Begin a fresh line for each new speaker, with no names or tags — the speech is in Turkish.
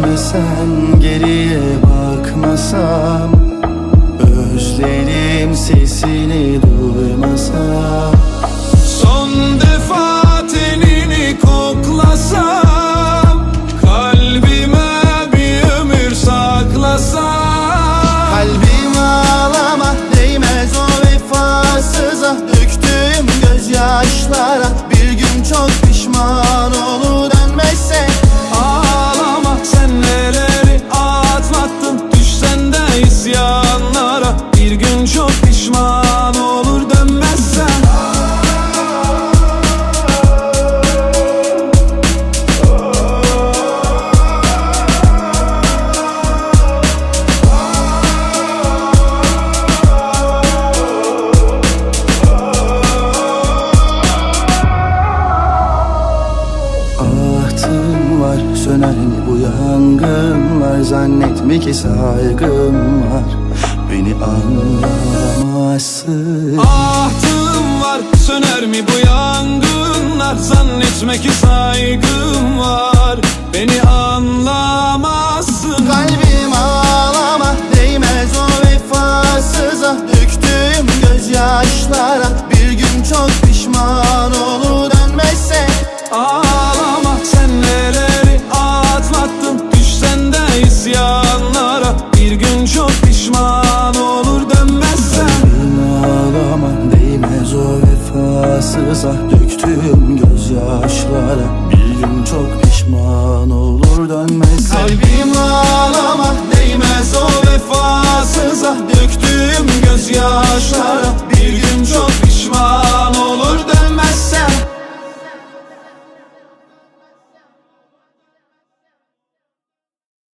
Gitmesen geriye bakmasam Özlerim sesini duymasam.
Son defa tenini koklasam Kalbime bir ömür saklasam.
Kalbim ağlama değmez o vefasıza. Döktüğüm gözyaşlara bir Çok pişman olur
dönmezsen.
Var söner mi bu yangınlar Zannetme ki saygım var
Ahtım var söner mi bu yangınlar? Zannetme ki saygım var. Beni anlamazsın.
Kalbim ağlama değmez o vefasıza. Döktüğüm gözyaşlara bir gün çok pişman vefasıza Döktüğüm